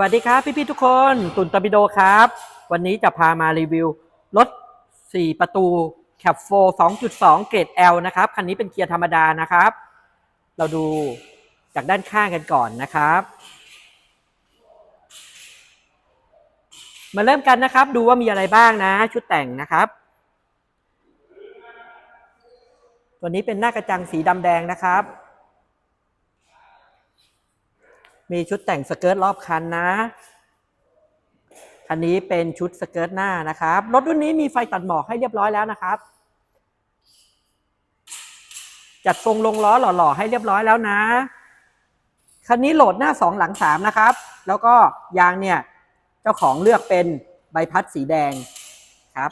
สวัสดีครับพี่ๆทุกคนตุนตอร์ปิโดครับ วันนี้จะพามารีวิวรถ 4 ประตู c a p 4 2.2 เกรด L นะครับ คันนี้เป็นเกียร์ธรรมดานะครับ เราดูจากด้านข้างกันก่อนนะครับ มาเริ่มกันนะครับ ดูว่ามีอะไรบ้างนะ ชุดแต่งนะครับ ตัวนี้เป็นหน้ากระจังสีดำแดงนะครับ มีชุดแต่งสเกิร์ตรอบคันนะคันนี้เป็นชุดสเกิร์ตหน้านะครับ รถรุ่นนี้มีไฟตัดหมอกให้เรียบร้อยแล้วนะครับ จัดทรงลงล้อหล่อๆให้เรียบร้อยแล้วนะ คันนี้โหลดหน้าสองหลังสามนะครับ แล้วก็ยางเนี่ย เจ้าของเลือกเป็นใบพัดสีแดงครับ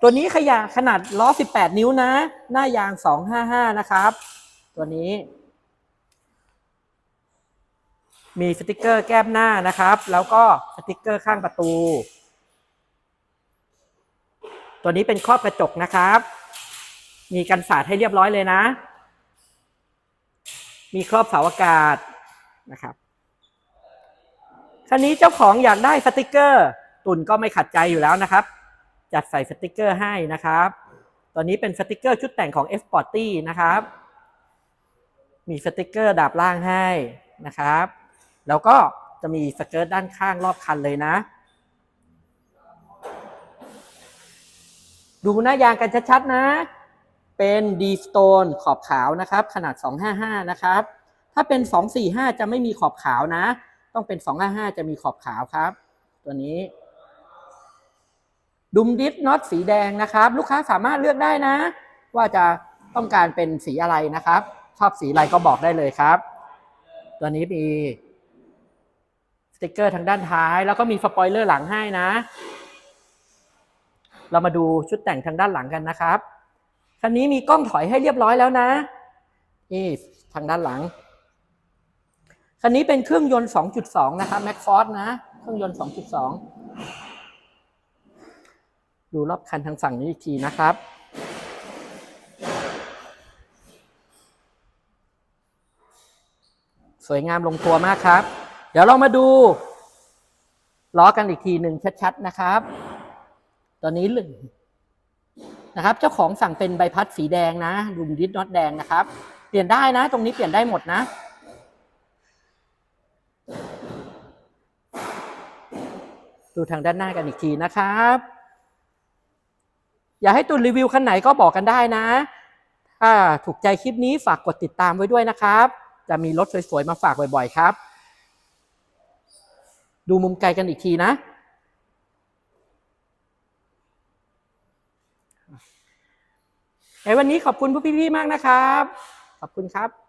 ตัวนี้ขยะขนาดล้อ 18 นิ้วนะ หน้ายาง 255 นะครับ ตัวนี้ มีสติกเกอร์แก้มหน้านะครับ แล้วก็สติกเกอร์ข้างประตู ตัวนี้เป็นครอบกระจกนะครับ มีกันสาดให้เรียบร้อยเลยนะ มีครอบเสาอากาศนะครับคันนี้เจ้าของอยากได้สติกเกอร์ ตุนก็ไม่ขัดใจอยู่แล้วนะครับ จัดใส่สติกเกอร์ให้นะครับตัวนี้เป็นสติกเกอร์ชุดแต่งของ F Sporty นะครับ มีสติกเกอร์ดาบล่างให้นะครับ แล้วก็จะมีสเกิร์ตด้านข้างรอบคันเลยนะ ดูหน้ายางกันชัดๆนะ เป็น D Stone ขอบขาวนะครับ ขนาด 255 นะครับ ถ้าเป็น 245 จะไม่มีขอบขาวนะ ต้องเป็น 255 จะมีขอบขาวครับ ตัวนี้ ดุมดิสน็อตสีแดงนะครับ ลูกค้าสามารถเลือกได้นะ ว่าจะต้องการเป็นสีอะไรนะครับ ชอบสีอะไรก็บอกได้เลยครับ ตัวนี้มี ติกเกอร์ทางด้านท้าย แล้วก็มีสปอยเลอร์หลังให้นะ เรามาดูชุดแต่งทางด้านหลังกันนะครับ คันนี้มีกล้องถอยให้เรียบร้อยแล้วนะ นี่ทางด้านหลัง คันนี้เป็นเครื่องยนต์ 2.2 นะครับ m a c f o r d นะ เครื่องยนต์ 2.2 ดูรอบคันทางฝั่งนี้อีกทีนะครับสวยงามลงตัวมากครับ เดี๋ยวเรามาดูล้อกันอีกทีหนึ่งชัดๆนะครับ ตอนนี้ลึงนะครับ เจ้าของสั่งเป็นใบพัดสีแดงนะดุมดิสน็อตแดงนะครับ เปลี่ยนได้นะ ตรงนี้เปลี่ยนได้หมดนะ ดูทางด้านหน้ากันอีกทีนะครับ อยากให้ตุนรีวิวคันไหนก็บอกกันได้นะ ถ้าถูกใจคลิปนี้ฝากกดติดตามไว้ด้วยนะครับ จะมีรถสวยๆมาฝากบ่อยๆครับ ดูมุมไกลกันอีกทีนะ ในวันนี้ขอบคุณผู้พี่ๆมากนะครับ ขอบคุณครับ